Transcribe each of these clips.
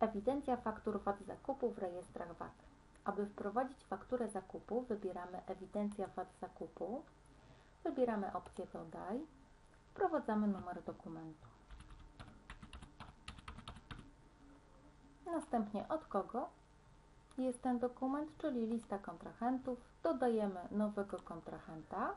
Ewidencja faktur VAT zakupu w rejestrach VAT. Aby wprowadzić fakturę zakupu, wybieramy Ewidencja VAT zakupu, wybieramy opcję Dodaj, wprowadzamy numer dokumentu. Następnie od kogo jest ten dokument, czyli lista kontrahentów. Dodajemy nowego kontrahenta.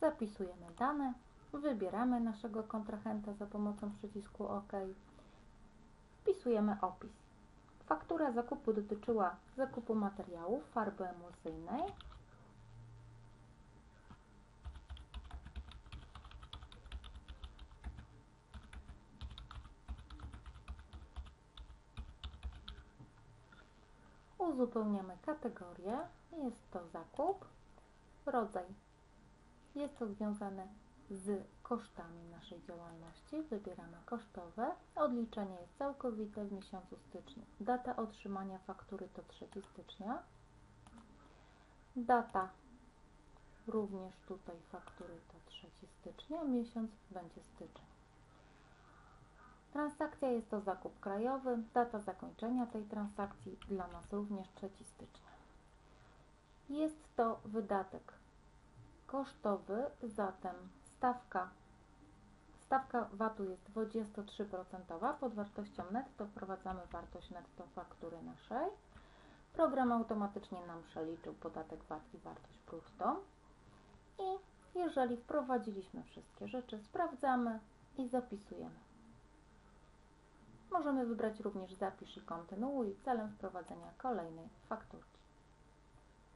Zapisujemy dane, wybieramy naszego kontrahenta za pomocą przycisku OK. Wpisujemy opis. Faktura zakupu dotyczyła zakupu materiałów farby emulsyjnej. Uzupełniamy kategorię. Jest to zakup. Rodzaj jest to związane z kosztami naszej działalności. Wybieramy kosztowe. Odliczenie jest całkowite w miesiącu styczniu. Data otrzymania faktury to 3 stycznia. Data również tutaj faktury to 3 stycznia. Miesiąc będzie styczeń. Transakcja jest to zakup krajowy. Data zakończenia tej transakcji dla nas również 3 stycznia. Jest to wydatek kosztowy, zatem stawka, stawka VAT-u jest 23%, pod wartością netto wprowadzamy wartość netto faktury naszej. Program automatycznie nam przeliczył podatek VAT i wartość prostą. I jeżeli wprowadziliśmy wszystkie rzeczy, sprawdzamy i zapisujemy. Możemy wybrać również zapisz i kontynuuj celem wprowadzenia kolejnej fakturki.